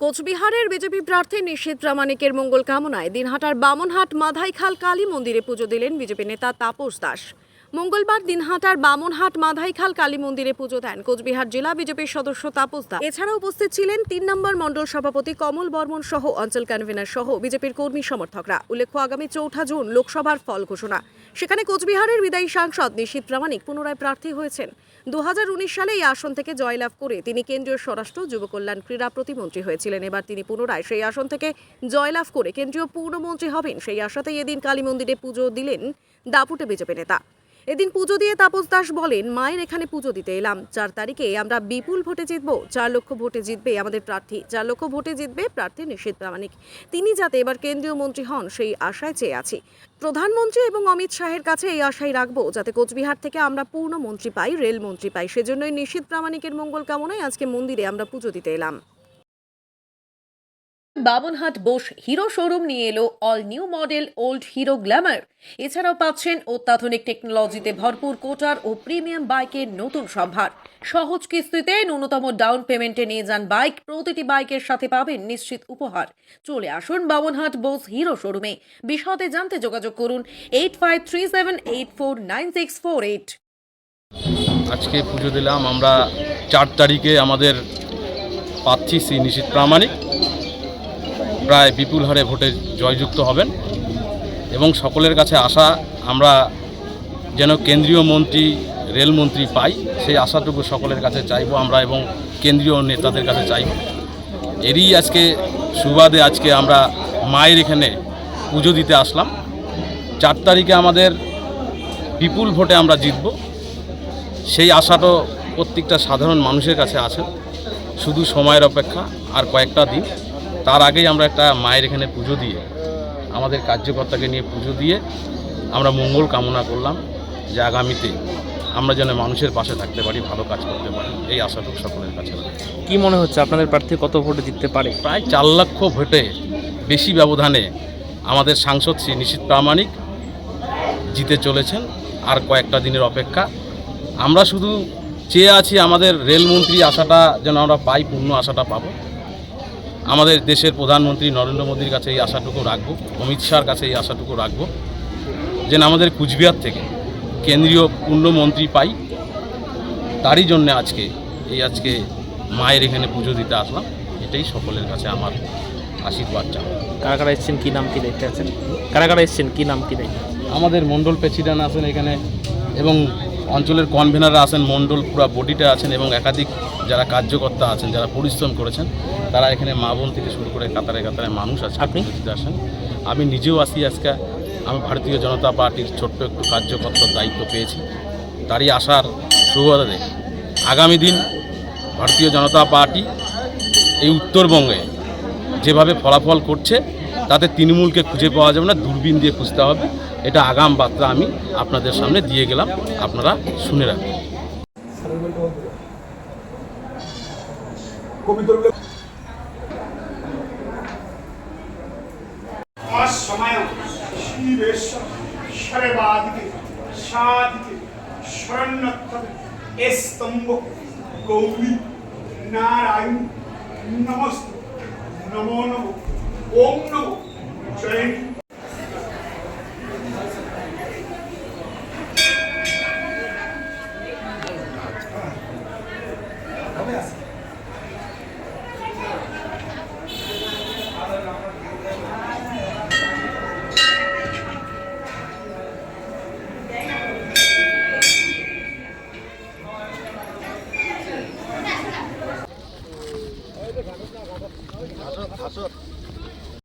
কোচবিহারের বিজেপি প্রার্থী নিশীত প্রামাণিকের মঙ্গল কামনায় দিনহাটার বামনহাট মাধাইখাল কালী মন্দিরে পুজো দিলেন বিজেপি নেতা তাপস দাস। মঙ্গলবার দিনহাটার বামনহাট মাধাইখাল কালী মন্দিরে পুজো দেন কোচবিহার জেলা বিজেপির সদস্য তাপস দা। এছাড়া উপস্থিত ছিলেন তিন নম্বর মণ্ডল সভাপতি কমল বর্মন সহ অঞ্চল কনভেনার সহ বিজেপির কর্মী সমর্থকরা। উল্লেখ্য, আগামী চৌঠা জুন লোকসভার ফল ঘোষণা। সেখানে কোচবিহারের বিদায়ী সাংসদ নিশীত প্রামাণিক পুনরায় প্রার্থী হয়েছেন। দু হাজার উনিশ সালে এই আসন থেকে জয়লাভ করে তিনি কেন্দ্রীয় স্বরাষ্ট্র যুবকল্যাণ ক্রীড়া প্রতিমন্ত্রী হয়েছিলেন। এবার তিনি পুনরায় সেই আসন থেকে জয়লাভ করে কেন্দ্রীয় পূর্ণমন্ত্রী হবেন। সেই আশাতেই এদিন কালী মন্দিরে পুজো দিলেন দাপুটে বিজেপি নেতা। এদিন পুজো দিয়ে তাপস দাস বলেন, মায়ের এখানে পুজো দিতে এলাম। চার তারিখে আমরা বিপুল ভোটে জিতবো। চার লক্ষ ভোটে জিতবে আমাদের প্রার্থী। চার লক্ষ ভোটে জিতবে প্রার্থী নিশীত প্রামাণিক। তিনি যাতে এবার কেন্দ্রীয় মন্ত্রী হন, সেই আশায় চেয়ে আছি। প্রধানমন্ত্রী এবং অমিত শাহের কাছে এই আশাই রাখব, যাতে কোচবিহার থেকে আমরা পূর্ণ মন্ত্রী পাই, রেল মন্ত্রী পাই। সেজন্যই নিশীত প্রামাণিকের মঙ্গল কামনায় আজকে মন্দিরে আমরা পুজো দিতে এলাম। বামনহাট বোস হিরো শোরুম নিয়ে এলো all new model old Hero Glamour এছাড়াও পাচ্ছেন অত্যাধুনিক টেকনোলজিতে ভরপুর কোটার ও প্রিমিয়াম বাইকের নতুন সম্ভার। সহজ কিস্তিতে ন্যূনতম ডাউন পেমেন্টে নিয়ে যান বাইক প্রতিটি বাইকের সাথে পাবেন নিশ্চিত উপহার। চলে আসুন বামনহাট বোস হিরো শোরুমে। বিশদে জানতে যোগাযোগ করুন eight five three seven eight four nine six four eight আজকে পুজো দিলাম, আমরা চার তারিখে আমাদের পাচ্ছি শ্রী নিশীত প্রামাণিক। প্রায় বিপুল হারে ভোটে জয়যুক্ত হবেন এবং সকলের কাছে আশা, আমরা যেন কেন্দ্রীয় মন্ত্রী রেলমন্ত্রী পাই, সেই আশাটুকু সকলের কাছে চাইব আমরা এবং কেন্দ্রীয় নেতাদের কাছে চাইব। এরই আজকে সুবাদে আজকে আমরা মায়ের এখানে পুজো দিতে আসলাম। চার তারিখে আমাদের বিপুল ভোটে আমরা জিতব। সেই আশাটা প্রত্যেকটা সাধারণ মানুষের কাছে আছে। শুধু সময়ের অপেক্ষা, আর কয়েকটা দিন। তার আগেই আমরা একটা মায়ের এখানে পুজো দিয়ে আমাদের কার্যকর্তাকে নিয়ে পুজো দিয়ে আমরা মঙ্গল কামনা করলাম যে আগামীতে আমরা যেন মানুষের পাশে থাকতে পারি ভালো কাজ করতে পারি। এই আশাটুকু সকলের কাছে। কি মনে হচ্ছে আপনাদের প্রার্থী কত ভোটে জিততে পারে? প্রায় চার লক্ষ ভোটে বেশি ব্যবধানে আমাদের সাংসদ শ্রী নিশীত প্রামাণিক জিতে চলেছেন আর কয়েকটা দিনের অপেক্ষা। আমরা শুধু চেয়ে আছি আমাদের রেলমন্ত্রী আশাটা যেন আমরা পাই পূর্ণ আশাটা পাবো। আমাদের দেশের প্রধানমন্ত্রী নরেন্দ্র মোদীর কাছে এই আশাটুকু রাখব অমিত শাহর কাছে এই আশাটুকু রাখব যেন আমাদের কুচবিহার থেকে কেন্দ্রীয় পূর্ণমন্ত্রী পাই তারই জন্য আজকে এই আজকে মায়ের এখানে পুজো দিতে আসলাম এটাই সকলের কাছে আমার আশীর্বাদ চাওয়া। কারা কারা এসছেন কী নাম কী দেখতে আছেন? কারা কারা এসছেন কী নাম কী দেখতে আমাদের মণ্ডল প্রেসিডেন্ট আছেন এখানে এবং অঞ্চলের কনভেনাররা আছেন মণ্ডল পুরো বডিটা আছেন এবং একাধিক যারা কার্যকর্তা আছেন যারা পরিশ্রম করেছেন তারা এখানে মা বোন থেকে শুরু করে কাতারে কাতারে মানুষ আছে আপনি? আসেন আমি নিজেও আসি আজকে। আমি ভারতীয় জনতা পার্টির ছোট্ট একটু কার্যকর্তার দায়িত্ব পেয়েছি। তারই আসার সুবাদে আগামী দিন ভারতীয় জনতা পার্টি এই উত্তরবঙ্গে যেভাবে ফলাফল করছে তাতে তৃণমূলকে খুঁজে পাওয়া যাবে না, দূরবীন দিয়ে খুঁজতে হবে। এটা আগাম বার্তা আমি আপনাদের সামনে দিয়ে গেলাম, আপনারা শুনে রাখবেন নারায়ণ, নমস্ত, নমো নমো। 公路镇。